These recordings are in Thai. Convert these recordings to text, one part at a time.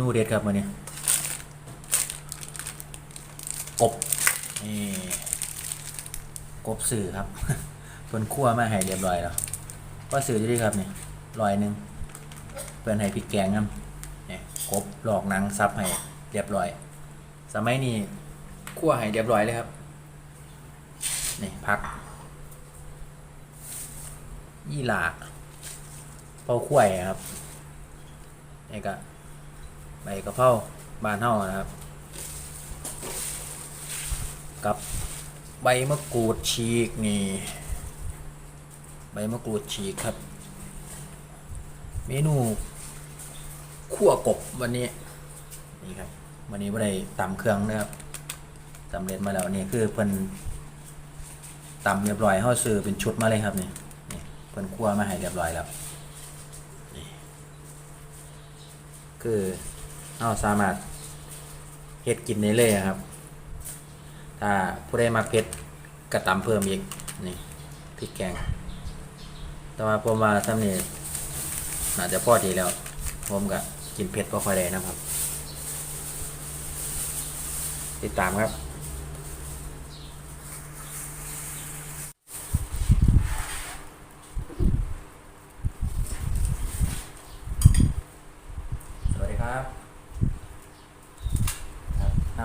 นูเด็ดครับวันนี้กบนี่กบสื่อครับเพิ่นคั่วมาให้เรียบร้อยแล้วก็สื่อจะได้ครับนี่ร้อยหนึ่งเพิ่นให้พริกแกงนํนี่กบหลอกนังซับให้เรียบร้อย สมัยนี้คั่วให้เรียบร้อยเลยครับนี่พักยี่หลาเผาข้วครับนี่ก็ ใบกระเพราบานเฮานะครับ กับใบมะกรูดฉีกนี่ ใบมะกรูดฉีกครับ เมนูขั่วกบวันนี้นี่ครับวันนี้ไม่ได้ตำเครื่องนะครับสำเร็จมาแล้วนี่คือเพิ่นตำเรียบร้อยเฮาซื้อเป็นชุดมาเลยครับนี่นี่เพิ่นคั่วมาให้เรียบร้อยแล้วนี่คือ เฮาสามารถเฮ็ดกินได้เลยครับ ถ้าผู้ใดมักเผ็ดก็ตำเพิ่มอีกนี่พริกแกง แต่ว่าผมว่าทำนี่น่าจะพอดีแล้ว ผมก็กินเผ็ดบ่ค่อยได้นะครับ ติดตามครับสวัสดีครับ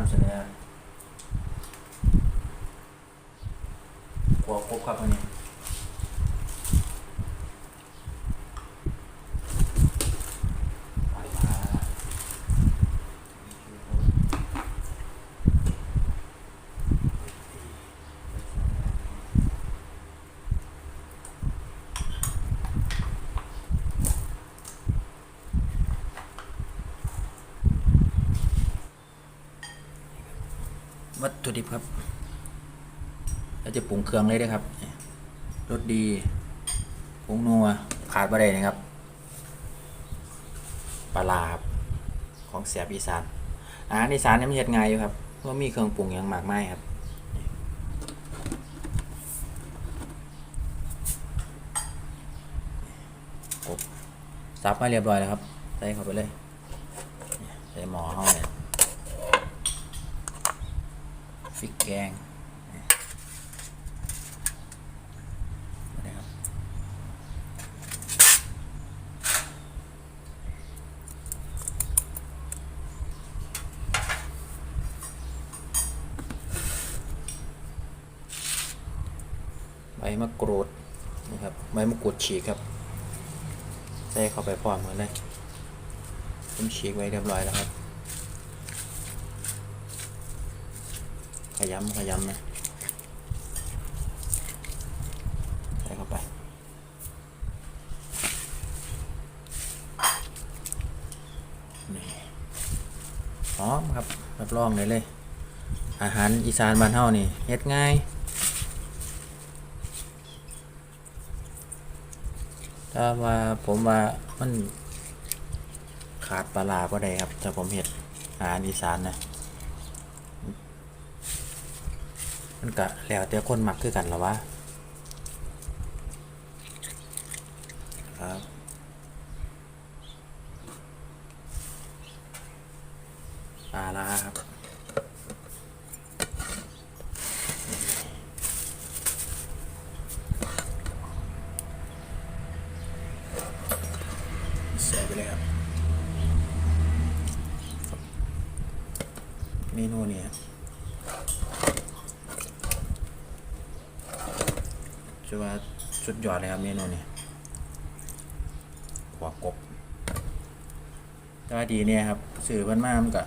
ครับนำเสนอหัวครบครับวันนี้ปลาร้า วัตถุดิบครับเราจะปรุงเครื่องเลยเด้ครับรสดีผงนัวขาดบ่ได้นะครับปลาครับของเสียบอีสานอาหารอีสานเนี่ยมันเฮ็ดง่ายอยู่ครับเพราะมีเครื่องปรุงอย่างมากมายครับกบซับมาเรียบร้อยแล้วครับ ใส่เข้าไปเลย ใส่หม้อเฮาเนี่ย พริกแกงนะครับใบมะกรูดนะครับใบมะกรูดฉีกครับใส่เข้าไปพร้อมกันเลยผมฉีกไว้เรียบร้อยแล้วครับ ขยำขยำนะใส่เข้าไป นี่หอมครับ รับรองเลยเลย อาหารอีสานบ้านเฮานี่เฮ็ดง่าย ถ้าว่าผมว่ามันขาดปลาร้าก็ได้ครับ ถ้าผมเฮ็ดอาหารอีสานนะ มันก็แล้วแต่คนมักคือกันหรอวะครับปลาลาครับใส่ไปเลยครับเมนูนี้ ชื่อว่าสุดยอดเลยครับเมนูนี้หัวกบแต่ว่าดีเนี่ยครับสื่อเพิ่นมามันก็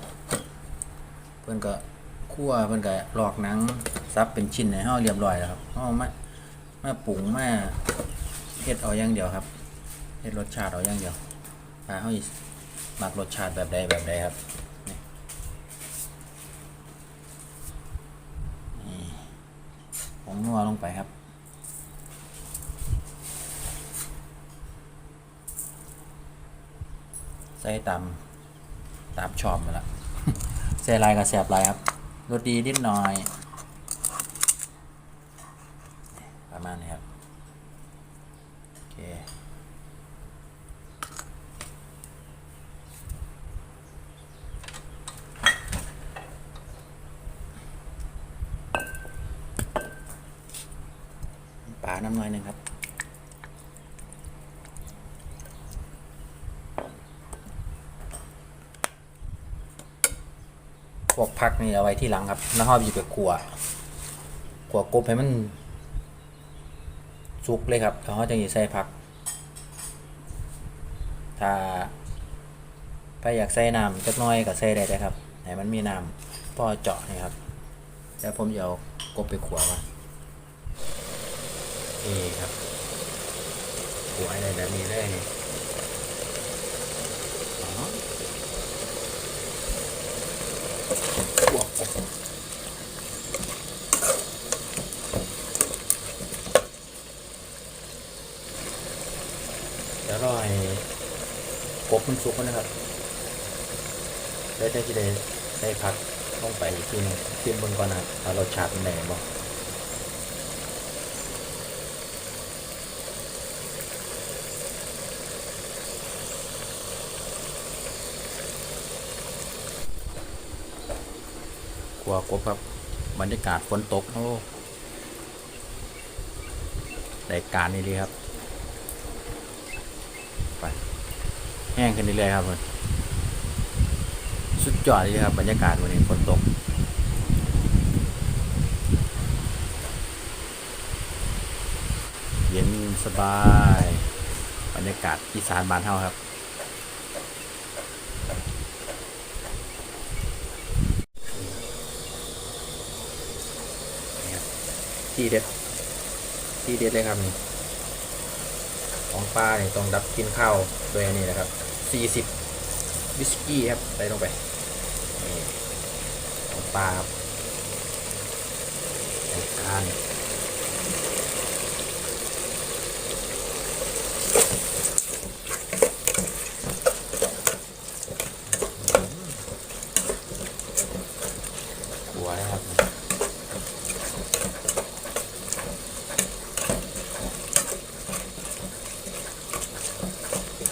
เพิ่นก็คั่วเพิ่นก็หลอกหนังซับเป็นชิ้นในห้เฮาเรียบร้อยแล้วครับเฮามามาปรุงมาเฮ็ดเอาอย่างเดียวครับเฮ็ดรสชาติเอาอย่างเดียวถ้าเฮาสิมักรสชาติแบบใดแบบใดครับนี่ผงนัวลงไปครับ ใส่ตามตามชอบมาละใส่ลายกับแสบลายครับรสดีนิดหน่อย ประมาณนี้ครับ โอเคปลาน้ำน้อยหนึ่งครับ พวกพักนี่เอาไว้ที่หลังครับแล้วห้อหยิบไปขัวขัวกบให้มันสุกเลยครับแล้วเขาจะยิบใส่ผัก ถ้าถ้าอยากใส่น้ำจักน้อยก็ใส่ได้เลยครับให้มันมีน้ำพ่อเจาะนี่ครับ แล้วผมจะเอากบไปขัวมานี่ครับขัวอะไรแบบนี้เลยนี่อ๋อขัวกบ เดี๋ยวรอให้กบมันสุกนะครับ แล้วจะจะได้ได้พักลงไปที่นึงชิมบนก่อนนะครับว่ารสชาติเป็นไงบ้าง กลัวกบครับบรรยากาศฝนตกโอ้ได้การนี่ดีครับ ไป แห้งขึ้นเรื่อยๆครับผมสุดยอดเลยครับ บรรยากาศวันนี้ฝนตกเย็นสบาย บรรยากาศอีสานบ้านเฮาครับ ทีเด็ด ทีเด็ดเลยครับนี่ของปลาเนี่ยต้องดับกินข้าวด้วยอันนี้นะครับ 40 วิสกี้ครับใส่ลงไป นี่ของปลาครับการหัวนะครับ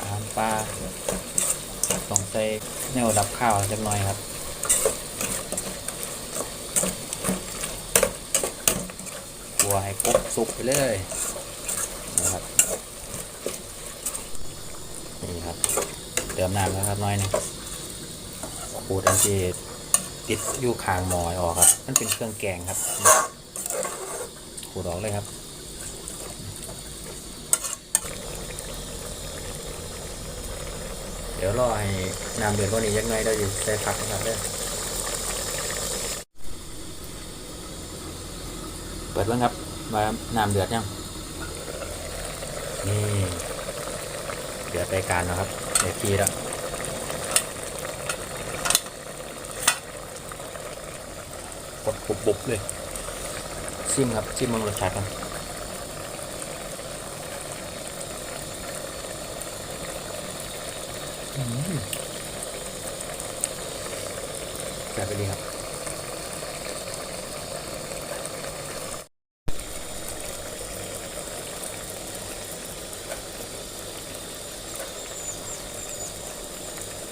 อาหารปลาต้องใส่แนวดับข้าวจักหน่อยครับกัวให้กบสุกไปเลยนะครับนี่ครับเติมน้ำแล้วครับน้อยหนึงขูดอันที่ติดอยู่คางหมอยออกครับ มันเป็นเครื่องแกงครับขูดออกเลยครับ เดี๋ยวรอให้น้ำเดือดกว่านี้ยังไงเราจะใส่ผักนะครับเด้อเปิดบ้างครับมาน้ำเดือดยังนี่เดือดรายการนะครับเดี๋ยวทีแล้วกดบุบบุบๆเลยซิมครับซิมมังรสชาติกัน แซ่ไปดีครับ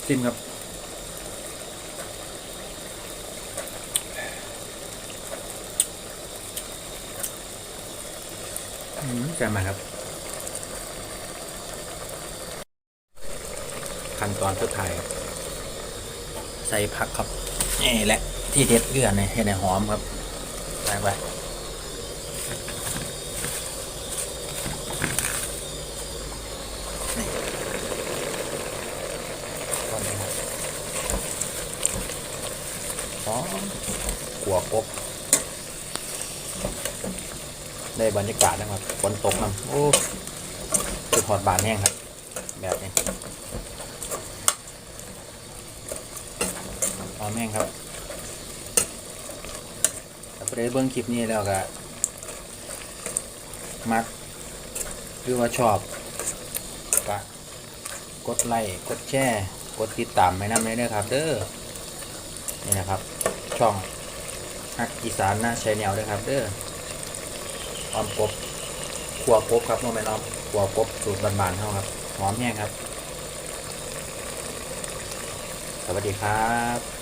ซิมครับ อืมแซ่บมากครับ ขั้นตอนสุดท้ายครับ ใส่ผักครับนี่แหละที่เด็ดเกลือเนี่ยให้ในหอมครับใส่ไปนี่ก่อนนะครับหอมขัวกบได้บรรยากาศนะครับฝนตกนะโอ้คือหอดบานแห้งครับ แบบนี้ อมแห้งครับถ้าไปได้เบิ้งคลิปนี้แล้วก็มักหรือว่าชอบก็กดไลค์กดแชร์กดติดตามไม่นำเลยนะครับ เด้อนี่นะครับ ช่องฮักอีสานนะชแนลด้วยครับ เด้อออมกบขัวกบครับโมเมนออมขัวกบสูตรบานๆเท่าครับหอมแห้งครับ สวัสดีครับ